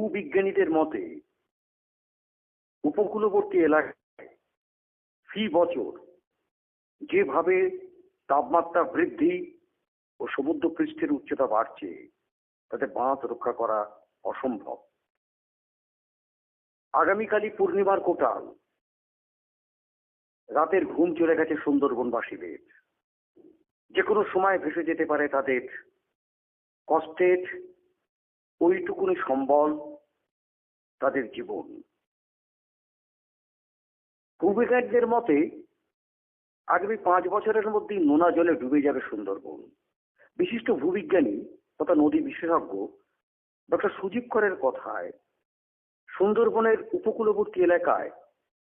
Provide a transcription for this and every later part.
ভূবিজ্ঞানীদের মতে, উপকূলবর্তী এলাকায় ফি বছর যেভাবে তাপমাত্রা বৃদ্ধি ও সমুদ্র পৃষ্ঠের উচ্চতা বাড়ছে, তাতে বাঁধ রক্ষা করা অসম্ভব। আগামীকালই পূর্ণিমার কোটাল। রাতের ঘুম চলে গেছে সুন্দরবনবাসীদের। যে কোনো সময় ভেসে যেতে পারে তাদের কষ্টের ওইটুকুনি সম্বল তাদের জীবন। ভূবিজ্ঞানীদের মতে, আগামী পাঁচ বছরের মধ্যেই নোনা জলে ডুবে যাবে সুন্দরবন। বিশিষ্ট ভূবিজ্ঞানী তথা নদী বিশেষজ্ঞ ডক্টর সুজীব করের কথায়, সুন্দরবনের উপকূলবর্তী এলাকায়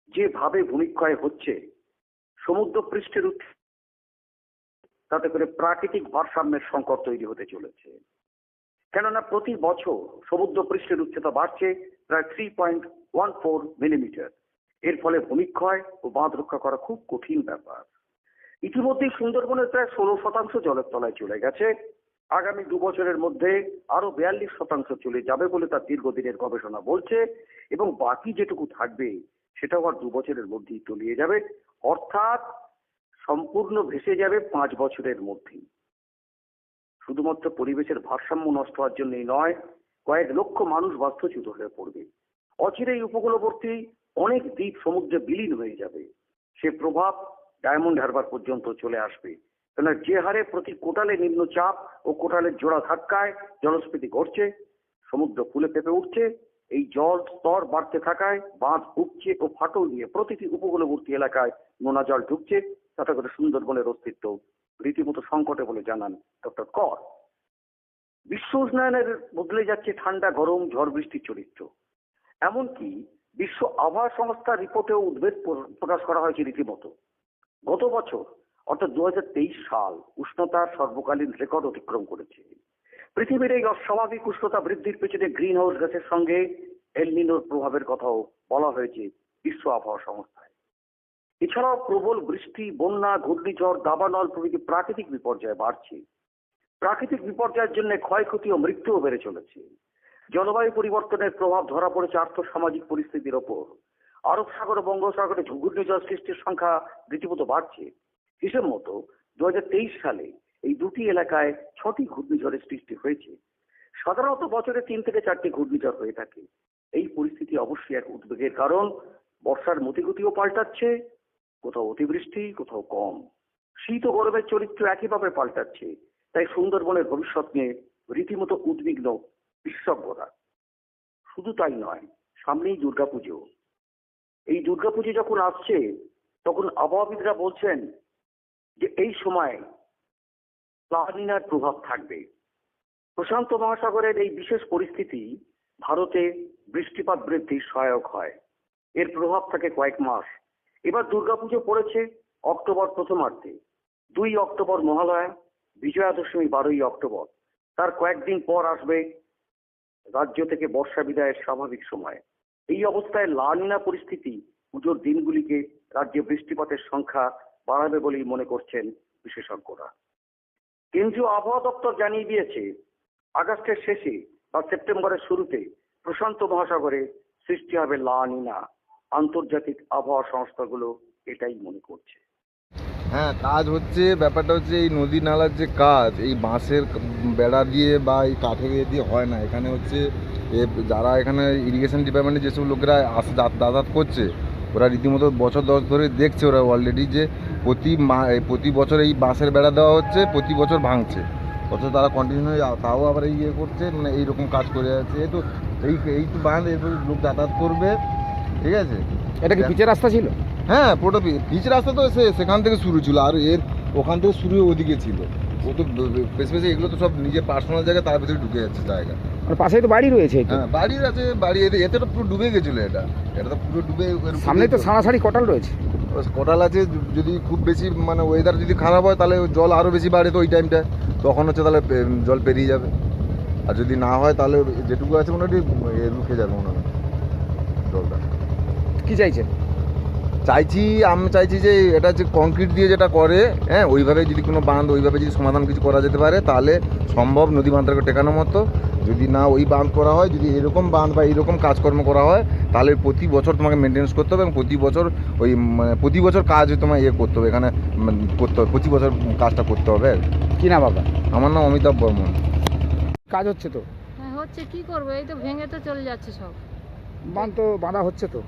যেভাবে ভূমিক্ষয় হচ্ছে সমুদ্র পৃষ্ঠের তাতে করে প্রাকৃতিক ভারসাম্যের সংকট তৈরি হতে চলেছে। কেননা প্রতি বছর সমুদ্র পৃষ্ঠের উচ্চতা বাড়ছে প্রায় three point one four millimetre এর ফলে ভূমিক্ষয় ও বাঁধ রক্ষা করা খুব কঠিন ব্যাপার। ইতিমধ্যেই সুন্দরবনের প্রায় ষোলো শতাংশ জলের তলায় চলে গেছে। আগামী দু বছরের মধ্যে আরও বিয়াল্লিশ শতাংশ চলে যাবে বলে তার দীর্ঘদিনের গবেষণা বলছে এবং বাকি যেটুকু থাকবে সেটাও আর দু বছরের মধ্যেই তলিয়ে যাবে। অর্থাৎ সম্পূর্ণ ভেসে যাবে পাঁচ বছরের মধ্যেই। শুধুমাত্র পরিবেশের ভারসাম্য নষ্ট হওয়ার জন্যই নয়, কয়েক লক্ষ মানুষ বাস্তুচ্যুত হয়ে পড়বে। অচিরেই উপকূলবর্তী অনেক দ্বীপ সমুদ্রে বিলীন হয়ে যাবে। সে প্রভাব ডায়মন্ড হারবার পর্যন্ত চলে আসবে। কেননা যে হারে প্রতি কোটালে নিম্নচাপ ও কোটালের জোড়া ধাক্কায় জলস্ফীতি ঘটছে, সমুদ্র ফুলে পেঁপে উঠছে, এই জল স্তর বাড়তে থাকায় বাঁধ ভুগছে ও ফাটল দিয়ে প্রতিটি উপকূলবর্তী এলাকায় নোনা জল ঢুকছে। তাতে করে সুন্দরবনের অস্তিত্ব রীতিমতো সংকটে বলে জানান ডক্টর কর। বিশ্ব উষ্ণায়নের বদলে যাচ্ছে ঠান্ডা, গরম, ঝড় বৃষ্টির চরিত্র। এমনকি বিশ্ব আবহাওয়া সংস্থার রিপোর্টেও উদ্বেগ প্র- প্রকাশ করা হয়েছে রীতিমতো। গত বছর, অর্থাৎ দু হাজার তেইশ সাল উষ্ণতার সর্বকালীন রেকর্ড অতিক্রম করেছে। পৃথিবীর এই অস্বাভাবিক উষ্ণতা বৃদ্ধির পেছনে গ্রিন হাউস গ্যাসের সঙ্গে এলনিনোর প্রভাবের কথাও বলা হয়েছে বিশ্ব আবহাওয়া সংস্থায়। এছাড়াও প্রবল বৃষ্টি, বন্যা, ঘূর্ণিঝড়, দাবানল প্রভৃতি প্রাকৃতিক বিপর্যয় বাড়ছে। প্রাকৃতিক বিপর্যয়ের জন্য ক্ষয়ক্ষতি ও মৃত্যুও বেড়ে চলেছে। জলবায়ু পরিবর্তনের প্রভাব ধরা পড়েছে আর্থসামাজিক পরিস্থিতির ওপর। আরব সাগর ও বঙ্গোপসাগরে ঘূর্ণিঝড় সৃষ্টির সংখ্যা রীতিমতো বাড়ছে। হিসেব মতো দু হাজার তেইশ সালে এই দুটি এলাকায় ছটি ঘূর্ণিঝড়ের সৃষ্টি হয়েছে। সাধারণত বছরে তিন থেকে চারটি ঘূর্ণিঝড় হয়ে থাকে। এই পরিস্থিতি অবশ্যই এক উদ্বেগের কারণ। বর্ষার মতিগতিও পাল্টাচ্ছে। কোথাও অতিবৃষ্টি, কোথাও কম। শীত ও গরমের চরিত্র একইভাবে পাল্টাচ্ছে। তাই সুন্দরবনের ভবিষ্যৎ নিয়ে রীতিমতো উদ্বিগ্ন বিশেষজ্ঞরা। শুধু তাই নয়, সামনেই দুর্গাপুজো। এই দুর্গাপুজো যখন আসছে, তখন আবহাওয়াবিদরা বলছেন যে এই সময় লানিনার প্রভাব থাকবে। প্রশান্ত মহাসাগরের এই বিশেষ পরিস্থিতি ভারতে বৃষ্টিপাত বৃদ্ধির সহায়ক হয়। এর প্রভাব থাকে কয়েক মাস। এবার দুর্গাপুজো পড়েছে অক্টোবর প্রথমার্ধে। দুই অক্টোবর মহালয়া বিজয়া দশমী বারোই অক্টোবর। তার কয়েকদিন পর আসবে রাজ্য থেকে বর্ষা বিদায়ের স্বাভাবিক সময়। এই অবস্থায় লানিনা পরিস্থিতি পুজোর দিনগুলিকে রাজ্যে বৃষ্টিপাতের সংখ্যা বাড়াবে বলেই মনে করছেন বিশেষজ্ঞরা। কেন্দ্রীয় আবহাওয়া দপ্তর জানিয়ে দিয়েছে, আগস্টের শেষে বা সেপ্টেম্বরের শুরুতে প্রশান্ত মহাসাগরে সৃষ্টি হবে লানিনা আন্তর্জাতিক আবহাওয়া সংস্থাগুলো এটাই মনে করছে। হ্যাঁ কাজ হচ্ছে, ব্যাপারটা হচ্ছে এই নদী নালার যে কাজ, এই বাঁশের বেড়া দিয়ে বা এই কাঠের ইয়ে দিয়ে হয় না। এখানে হচ্ছে এ যারা এখানে ইরিগেশন ডিপার্টমেন্টে যেসব লোকেরা আসে, যাত- যাতায়াত করছে, ওরা রীতিমতো বছর দশ ধরে দেখছে, ওরা অলরেডি যে প্রতি প্রতি বছর এই বাঁশের বেড়া দেওয়া হচ্ছে, প্রতি বছর ভাঙছে। অথচ তারা কন্টিনিউ তাও আবার ইয়ে করছে মানে এইরকম কাজ করে যাচ্ছে। এই তো, এই এই তো বাঁধ, এরপর লোক যাতায়াত করবে ঠিক আছে? এটা কি পিচের রাস্তা ছিল? হ্যাঁ পুরোটা পিচ রাস্তা তো সে সেখান থেকে শুরু ছিল আর এর ওখান থেকে শুরু ওদিকে ছিল। ও তো বেশি বেশি এগুলো তো সব নিজের পার্সোনাল জায়গা তার ভিতরে ঢুকে যাচ্ছে জায়গা। মানে পাশেই তো বাড়ি রয়েছে হ্যাঁ বাড়ির আছে বাড়ি এতে এতে তো পুরো ডুবে গেছিল এটা। এটা তো পুরো ডুবে সামনে তো সাড়াসাড়ি কটাল রয়েছে। কটাল আছে যদি খুব বেশি মানে ওয়েদার যদি খারাপ হয় তাহলে জল আরও বেশি বাড়ে তো ওই টাইমটা তখন হচ্ছে তাহলে জল পেরিয়ে যাবে। আর যদি না হয় তাহলে যেটুকু আছে মোটামুটি এ রুখে যাবে মনে হয়। কি চাইছেন? চাইছি আমি চাইছি যে এটা যে কংক্রিট দিয়ে যেটা করে হ্যাঁ ওইভাবে যদি কোনো বাঁধ ওইভাবে যদি সমাধান কিছু করা যেতে পারে তাহলে সম্ভব নদী বাঁধটাকে টেকানোর মতো। যদি না ওই বাঁধ করা হয় যদি এরকম বাঁধ বা এরকম কাজকর্ম করা হয় তাহলে প্রতি বছর তোমাকে মেনটেন্স করতে হবে এবং প্রতি বছর ওই মানে প্রতি বছর কাজ তোমার ইয়ে করতে হবে এখানে মানে করতে হবে প্রতি বছর কাজটা করতে হবে আর কি। না বাবা আমার নাম অমিতাভ বর্মন। কাজ হচ্ছে তো? হ্যাঁ হচ্ছে কি করব? এই তো ভেঙে তো চলে যাচ্ছে সব। বাঁধ তো বাঁধা হচ্ছে তো?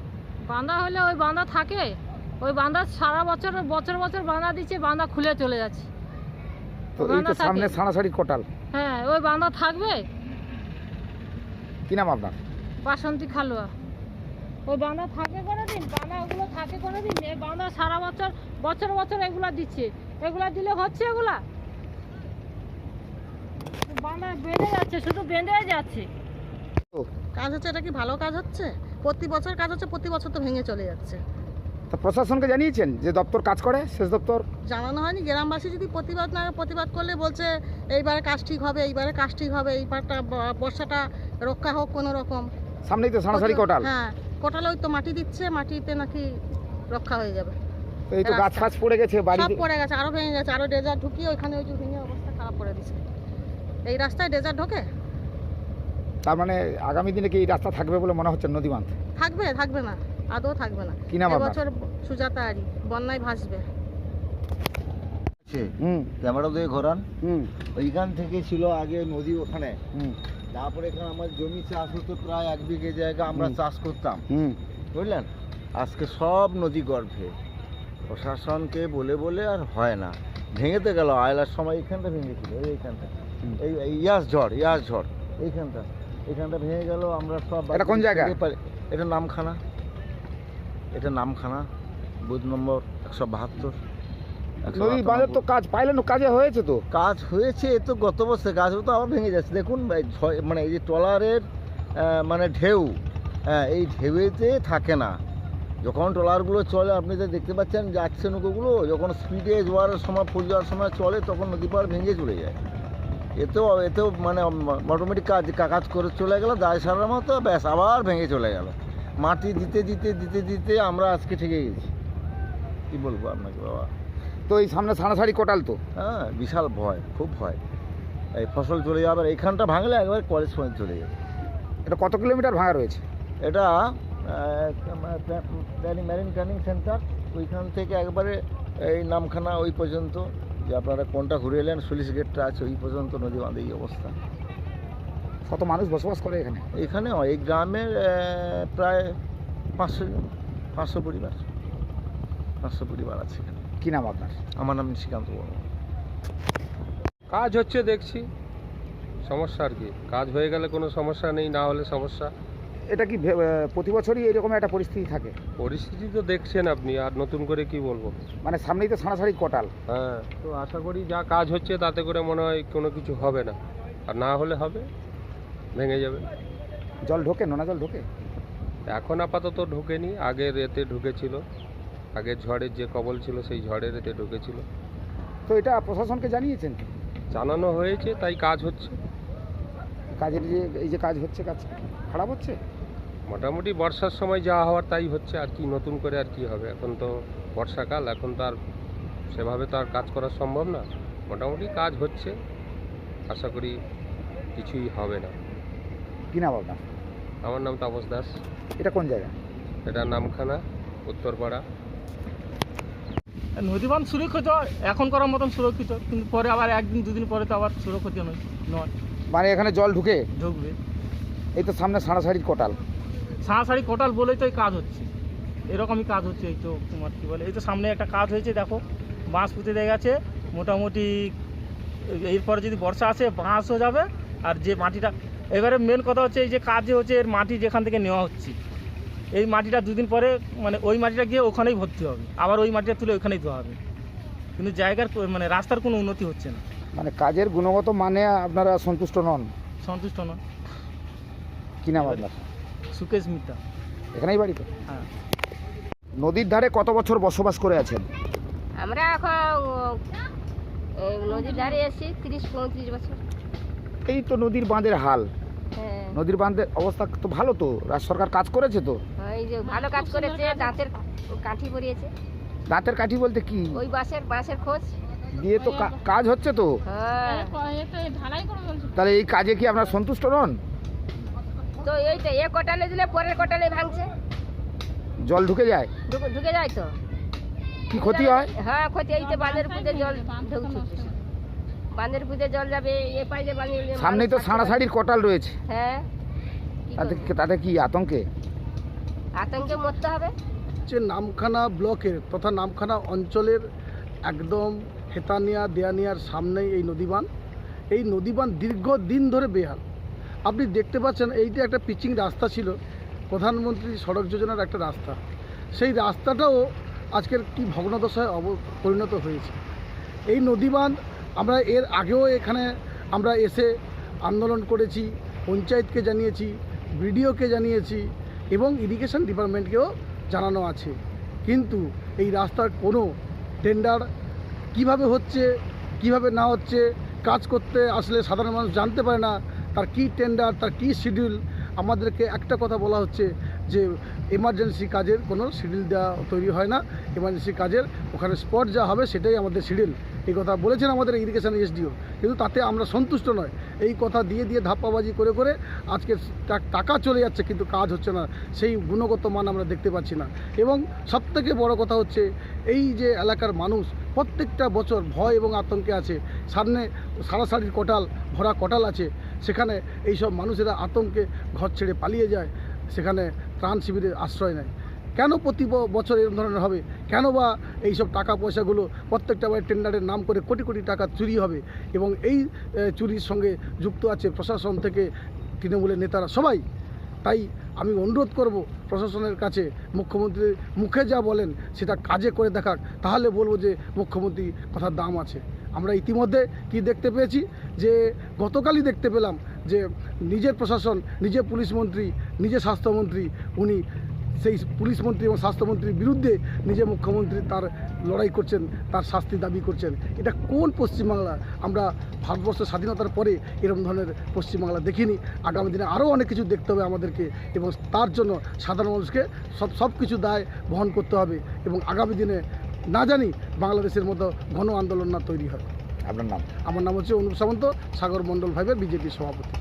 বাঁধা হলে ওই বাঁধা থাকে। ওই বাঁধা সারা বছর বছর বছর বাঁধা দিচ্ছে বাঁধা খুলে চলে যাচ্ছে। তো এই তো সামনে সাড়াসাড়ি কোটাল। হ্যাঁ ওই বাঁধা থাকবে। কি নাম আপনার? বাসন্তী খালুয়া। ওই বাঁধা থাকে কোনো দিন বাঁধা ওগুলো থাকে কোনো দিন এই বাঁধা সারা বছর বছর বছর এগুলা দিচ্ছে। এগুলা দিলে হচ্ছে এগুলা? বাঁধা বেঁধে যাচ্ছে শুধু বেঁধে যাচ্ছে। কাজ হচ্ছে এটা কি ভালো কাজ হচ্ছে? প্রতি বছর কাজ হচ্ছে প্রতি বছর তো ভেঙে চলে যাচ্ছে। তা প্রশাসনকে জানিয়েছেন যে দপ্তর কাজ করে শেষ দপ্তর? জানানো হয়নি গ্রামবাসী যদি প্রতিবাদ না প্রতিবাদ করলে বলছে এইবারে কাজ ঠিক হবে এইবারে কাজ ঠিক হবে এইবারটা বর্ষাটা রক্ষা হোক কোনো রকম। সামনেই তো সাড়াসাড়ি কোটাল। হ্যাঁ কোটালে ওই তো মাটি দিচ্ছে মাটিতে নাকি রক্ষা হয়ে যাবে। এই তো গাছ ফাছ পড়ে গেছে বাড়ি সব পড়ে গেছে আরও ভেঙে গেছে আরও ডেজার ঢুকিয়ে ওখানে ওই যে ভেঙে অবস্থা খারাপ করে দিচ্ছে। এই রাস্তায় ডেজার ঢোকে? তার মানে আগামী দিনে কি এই রাস্তা থাকবে বলে মনে হচ্ছে নদী বাঁধ থাকবে থাকবে না। আদৌ থাকবে না। কি নাম আপনার? এবছর সুজাতা আরি বন্যায় ভাসবে। আছে ক্যামেরা দিয়ে ঘোরান। হুম। ওইখান থেকে ছিল আগে নদী ওখানে। হুম। তারপরে এখানে আমার জমি চাষ হতো প্রায় এক বিঘে জায়গা আমরা চাষ করতাম। বুঝলেন? আজকে সব নদী গর্ভে। প্রশাসনকে বলে বলে আর হয় না। ভেঙেতে গেল আয়লার সময় এইখানটা ভেঙেছিল এই এইখানটা। এই এই ইয়াস ঝড় ইয়াস ঝড় এইখানটা। এইখানটা ভেঙে গেল আমরা সব এটা কোন জায়গা? এটা নামখানা। এটা নামখানা বুথ নম্বর একশো বাহাত্তর। বাঁধের তো কাজ পাইলেন কাজে হয়েছে তো? কাজ হয়েছে এ তো গত বছর কাজ তো আবার ভেঙে যাচ্ছে। দেখুন মানে এই যে ট্রলারের মানে ঢেউ হ্যাঁ, এই ঢেউতে থাকে না। যখন ট্রলারগুলো চলে আপনি তো দেখতে পাচ্ছেন যাচ্ছে নৌকোগুলো যখন স্পিডে জোয়ারের সময় ফুল যাওয়ার সময় চলে তখন নদী পাড় ভেঙে চলে যায়। এতেও এতেও মানে মোটামুটি কাজ কাজ করে চলে গেল দায় সারার মতো ব্যাস আবার ভেঙে চলে গেল। মাটি দিতে দিতে দিতে দিতে আমরা আজকে ঠেকে গেছি। কী বলব আপনাকে বাবা? তো এই সামনে সাড়াসাড়ি কোটাল তো? হ্যাঁ বিশাল ভয় খুব ভয়। এই ফসল চলে যাবে এইখানটা ভাঙলে একবার কলেজ পর্যন্ত চলে যাবে। এটা কত কিলোমিটার ভাঙা রয়েছে? এটা প্ল্যানিং ম্যারিন ট্রেনিং সেন্টার ওইখান থেকে একবারে এই নামখানা ওই পর্যন্ত। যে আপনারা কোনটা ঘুরে এলেন সুলিশ গেটটা আছে ওই পর্যন্ত নদী বাঁধে এই অবস্থা। কত মানুষ বসবাস করে এখানে? এখানে এই গ্রামের প্রায় পাঁচশো জন পাঁচশো পরিবার। পাঁচশো পরিবার আছে এখানে। কি নাম আপনার? আমার নাম নিশিকান্ত বর্মা কাজ হচ্ছে দেখছি সমস্যা আর কি। কাজ হয়ে গেলে কোনো সমস্যা নেই না হলে সমস্যা। এটা কি প্রতি বছরই এরকম একটা পরিস্থিতি থাকে? পরিস্থিতি তো দেখছেন আপনি আর নতুন করে কি বলব? মানে সামনেই তো সাড়াসাড়ি কটাল। হ্যাঁ তো আশা করি যা কাজ হচ্ছে তাতে করে মনে হয় কোনো কিছু হবে না। আর না হলে হবে ভেঙে যাবে। জল ঢোকে নোনা জল ঢোকে? এখন আপাতত ঢোকেনি আগের রেতে ঢুকেছিল। আগের ঝড়ের যে কবল ছিল সেই ঝড়ের এতে ঢুকেছিল। তো এটা প্রশাসনকে জানিয়েছেন? জানানো হয়েছে তাই কাজ হচ্ছে। কাজের যে এই যে কাজ হচ্ছে কাজ খারাপ হচ্ছে? মোটামুটি বর্ষার সময় যা হওয়ার তাই হচ্ছে আর কি নতুন করে আর কি হবে। এখন তো বর্ষাকাল এখন তো আর সেভাবে তো আর কাজ করা সম্ভব না। মোটামুটি কাজ হচ্ছে আশা করি কিছুই হবে না। কি নাম আপনার? আমার নাম তাপস দাস। এটা কোন জায়গা? এটা নামখানা উত্তরপাড়া। নদীবান সুরক্ষিত এখন করার মতন সুরক্ষিত কিন্তু পরে আবার একদিন দুদিন পরে তো আবার সুরক্ষিত নয় নয়। মানে এখানে জল ঢুকে? ঢুকবে। এই তো সামনে সাড়াসাড়ি কোটাল। সাঁড়াশাড়ি কোটাল বলেই তো এই কাজ হচ্ছে। এরকমই কাজ হচ্ছে এই তো তোমার কী বলে? এই তো সামনে একটা কাজ হয়েছে দেখো। বাঁশ পুঁতে দিয়ে গেছে। মোটামুটি এরপরে যদি বর্ষা আসে বাঁশও যাবে। আর যে মাটিটা এবারে মেন কথা হচ্ছে এই যে কাজ যে হচ্ছে এর মাটি যেখান থেকে নেওয়া হচ্ছে। এই মাটিটা দুদিন পরে মানে ওই মাটিটা গিয়ে ওখানেই ভর্তি হবে। আবার ওই মাটিটা তুলে ওইখানেই দেওয়া হবে। কিন্তু জায়গার মানে রাস্তার কোনো উন্নতি হচ্ছে না। মানে কাজের গুণগত মানে আপনারা সন্তুষ্ট নন? সন্তুষ্ট নন। কি নাম আপনার? সুকেশ মিত্রা। এখানেই বাড়ি তো? হ্যাঁ। নদীর ধারে কত বছর বসবাস করে আছেন? আমরা এখন এই নদীর ধারে এসেছি তিরিশ পঁয়ত্রিশ বছর। এই তো নদীর বাঁধের হাল। হ্যাঁ। নদীর বাঁধের অবস্থা তো ভালো তো? রাজ্য সরকার কাজ করেছে তো? হ্যাঁ, এই যে ভালো কাজ করেছে দাঁতের কাঠি পরিয়েছে। দাঁতের কাঠি বলতে কি? ওই বাঁশের বাঁশের খোঁজ। দিয়ে তো কাজ হচ্ছে তো? হ্যাঁ। ঢালাই করে বলছে? তাহলে এই কাজে কি আপনারা সন্তুষ্ট নন? তো এইটা এ কটালে দিলে পরের কটালে ভাঙছে। জল ঢুকে যায়? ঢুকে ঢুকে যায় তো। কি ক্ষতি হয়? হ্যাঁ ক্ষতি এই যে বাঁধের পুঁতে জল ঢুকছে। বাঁধের পুঁতে জল যাবে এ পাইলে বানিয়ে সামনেই তো সাড়াসাড়ির কটাল রয়েছে। হ্যাঁ তাতে তাতে কি আতঙ্কে? আতঙ্কে মরতে হবে। হচ্ছে নামখানা ব্লকের তথা নামখানা অঞ্চলের একদম হেতানিয়া দেয়ানিয়ার সামনেই এই নদীবান। এই নদীবান দীর্ঘদিন ধরে বেহাল। আপনি দেখতে পাচ্ছেন এইটা একটা পিচিং রাস্তা ছিল, প্রধানমন্ত্রী সড়ক যোজনার একটা রাস্তা। সেই রাস্তাটাও আজকের কি ভগ্নদশায় অব, পরিণত হয়েছে। এই নদীবাঁধ আমরা এর আগেও এখানে আমরা এসে আন্দোলন করেছি, পঞ্চায়েতকে জানিয়েছি, বিডিওকে জানিয়েছি এবং ইরিগেশন ডিপার্টমেন্টকেও জানানো আছে। কিন্তু এই রাস্তার কোনো টেন্ডার কীভাবে হচ্ছে, কীভাবে না হচ্ছে, কাজ করতে আসলে সাধারণ মানুষ জানতে পারে না। তার কি টেন্ডার তার কি শিডিউল আমাদেরকে একটা কথা বলা হচ্ছে যে এমার্জেন্সি কাজের কোনো শিডিউল দেওয়া তৈরি হয় না। এমার্জেন্সি কাজের ওখানে স্পট যা হবে সেটাই আমাদের শিডিউল এই কথা বলেছেন আমাদের ইরিগেশন এসডিও কিন্তু তাতে আমরা সন্তুষ্ট নয়। এই কথা দিয়ে দিয়ে ধাপ্পাবাজি করে করে আজকে টাকা চলে যাচ্ছে কিন্তু কাজ হচ্ছে না। সেই গুণগত মান আমরা দেখতে পাচ্ছি না। এবং সবথেকে বড় কথা হচ্ছে এই যে এলাকার মানুষ প্রত্যেকটা বছর ভয় এবং আতঙ্কে আছে। সামনে সারাসারির কটাল, ভরা কটাল আছে। সেখানে এই সব মানুষেরা আতঙ্কে ঘর ছেড়ে পালিয়ে যায়, সেখানে ত্রাণ শিবিরের আশ্রয় নেয়। কেন প্রতি বছর এরকম ধরনের হবে? কেন বা এই সব টাকা পয়সাগুলো প্রত্যেকটা বার টেন্ডারের নাম করে কোটি কোটি টাকা চুরি হবে? এবং এই চুরির সঙ্গে যুক্ত আছে প্রশাসন থেকে তৃণমূলের নেতারা সবাই। তাই আমি অনুরোধ করব প্রশাসনের কাছে মুখ্যমন্ত্রী মুখে যা বলেন সেটা কাজে করে দেখাক। তাহলে বলব যে মুখ্যমন্ত্রী কথার দাম আছে। আমরা ইতিমধ্যে কি দেখতে পেয়েছি? যে গতকালই দেখতে পেলাম যে নিজের প্রশাসন, নিজের পুলিশ মন্ত্রী, নিজের স্বাস্থ্যমন্ত্রী, উনি সেই পুলিশ মন্ত্রী এবং স্বাস্থ্যমন্ত্রীর বিরুদ্ধে নিজে মুখ্যমন্ত্রী তার লড়াই করছেন, তার শাস্তি দাবি করছেন। এটা কোন পশ্চিমবাংলা? আমরা ভারতবর্ষের স্বাধীনতার পরে এরকম ধরনের পশ্চিমবাংলা দেখিনি। আগামী দিনে আরও অনেক কিছু দেখতে হবে আমাদেরকে এবং তার জন্য সাধারণ মানুষকে সব সব কিছু দায় বহন করতে হবে এবং আগামী দিনে না জানি বাংলাদেশের মতো গণ আন্দোলন না তৈরি হয় আপনার নাম? আমার নাম হচ্ছে অনুপ সামন্ত সাগর মণ্ডল ফাইভের বিজেপি সভাপতি।